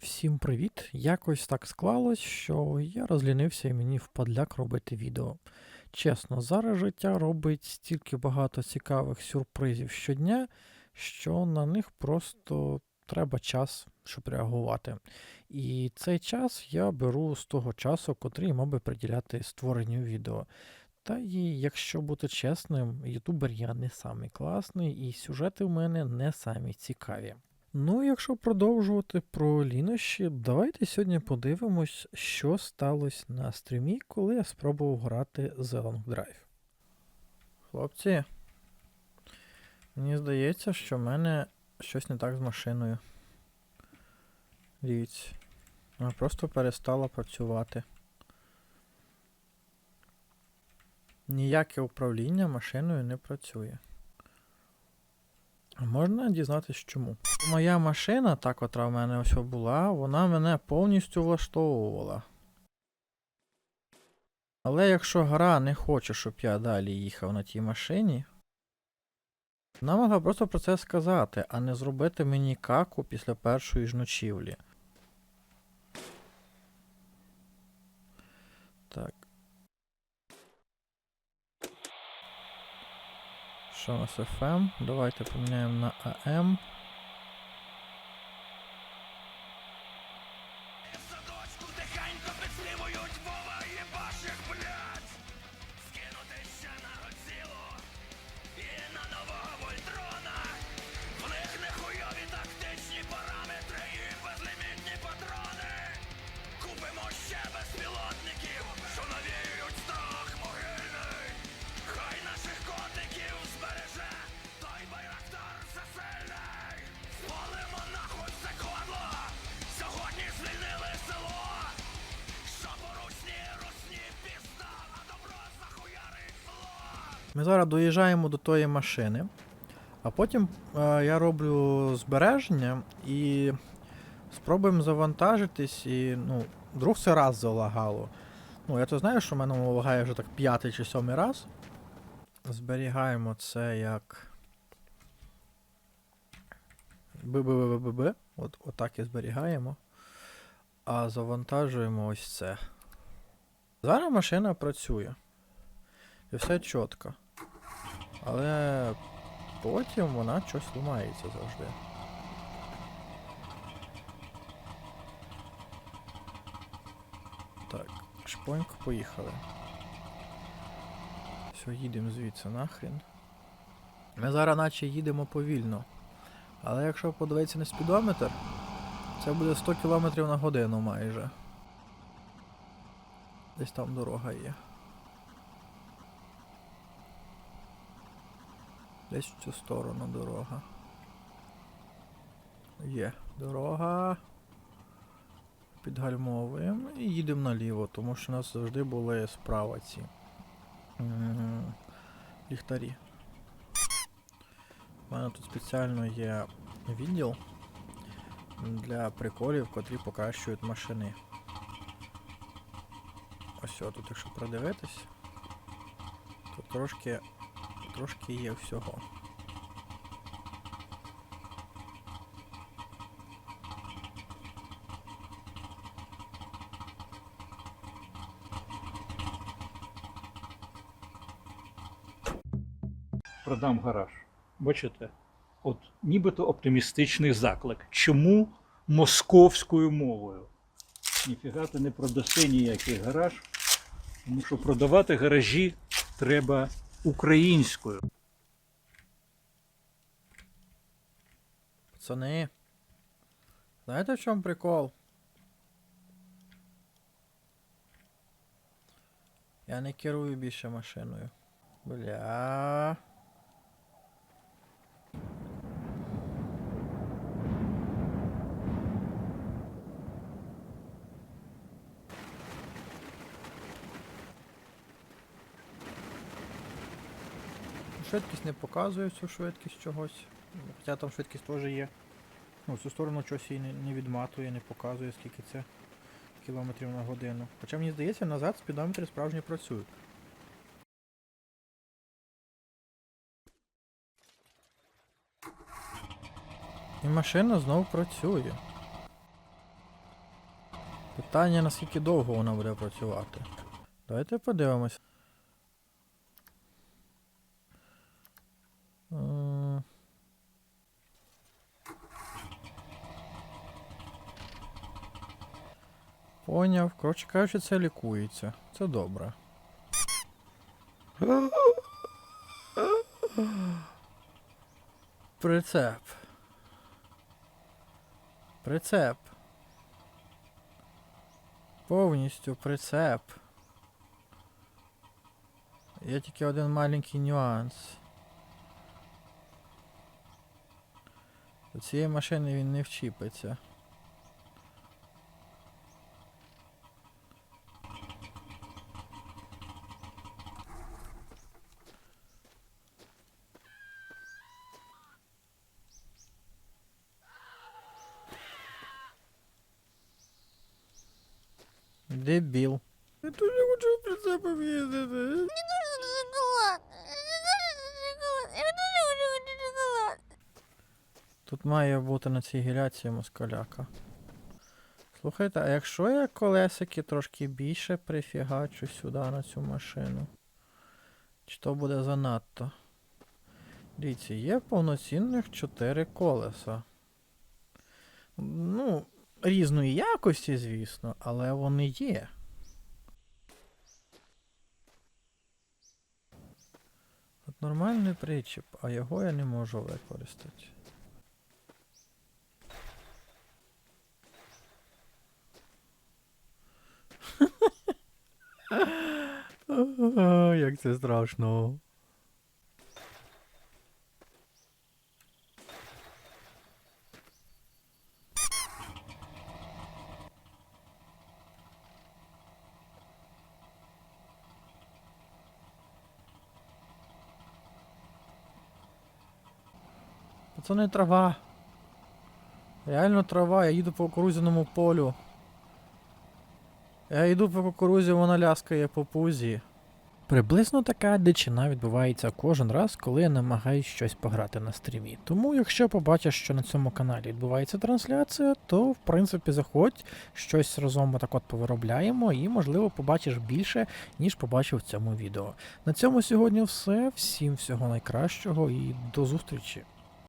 Всім привіт! Якось так склалось, що я розлінився і мені впадляк робити відео. Чесно, зараз життя робить стільки багато цікавих сюрпризів щодня, що на них просто треба час, щоб реагувати. І цей час я беру з того часу, котрий мав би приділяти створенню відео. Та і якщо бути чесним, ютубер я не самий класний, і сюжети в мене не самі цікаві. Ну, якщо продовжувати про лінощі, давайте сьогодні подивимось, що сталося на стрімі, коли я спробував грати Long Drive. Хлопці, мені здається, що в мене щось не так з машиною. Дивіться, вона просто перестала працювати. Ніяке управління машиною не працює. Можна дізнатися чому? Моя машина, та котра в мене ось була, вона мене повністю влаштовувала. Але якщо гра не хоче, щоб я далі їхав на тій машині, вона могла просто про це сказати, а не зробити мені каку після першої ж ночівлі. Так. Що у нас FM? Давайте поміняємо на AM. Ми зараз доїжджаємо до тої машини, а потім е, я роблю збереження і спробуємо завантажитись. І, ну, вдруг це раз залагало. Ну, я то знаю, що в мене лагає вже так п'ятий чи сьомий раз. Зберігаємо це як. БББББ. От, отак і зберігаємо. А завантажуємо ось це. Зараз машина працює. І все чітко. Але потім вона щось ламається завжди. Так, шпоньк, поїхали. Все, їдемо звідси нахрен. Ми зараз наче їдемо повільно. Але якщо подивитися на спідометр, це буде 100 км на годину майже. Десь там дорога є. Десь в цю сторону дорога. Є дорога. Підгальмовуємо і їдемо наліво, тому що у нас завжди були справа ці ліхтарі. У мене тут спеціально є відділ для приколів, котрі покращують машини. Ось тут, якщо продивитись, то трошки трошки є всього. продам гараж. Бачите? От нібито оптимістичний заклик. Чому московською мовою? Ніфіга ти не продаси ніякий гараж, тому що продавати гаражі треба українською. Пацани. Знаєте в чому прикол? Я не керую більше машиною. Бля. Швидкість не показує цю швидкість чогось. Хоча там швидкість теж є. Ну, цю сторону щось її не відматує, не показує, скільки це кілометрів на годину. Хоча мені здається, назад спідометри справжні працюють. І машина знову працює. Питання, наскільки довго вона буде працювати. Давайте подивимось. Поняв. Коротше кажучи, це лікується. Це добре. Прицеп. Прицеп. Повністю прицеп. Є тільки один маленький нюанс. До цієї машини він не вчіпиться. Дебіл. Я дуже хочу прицепом їздити. Тут має бути на цій гіляції москаляка. Слухайте, а якщо я колесики трошки більше прифігачу сюди на цю машину? Чи то буде занадто? Дивіться, є повноцінних 4 колеса. Різної якості, звісно, але вони є. От нормальний причіп, а його я не можу використати. О, Як це страшно. Це не трава. Реально трава, я їду по кукурудзяному полю. Я йду по кукурузі, вона ляскає по пузі. Приблизно така дичина відбувається кожен раз, коли я намагаюсь щось пограти на стрімі. Тому, якщо побачиш, що на цьому каналі відбувається трансляція, то в принципі заходь, щось разом так от повиробляємо і, можливо, побачиш більше, ніж побачив в цьому відео. На цьому сьогодні все. Всім всього найкращого і до зустрічі!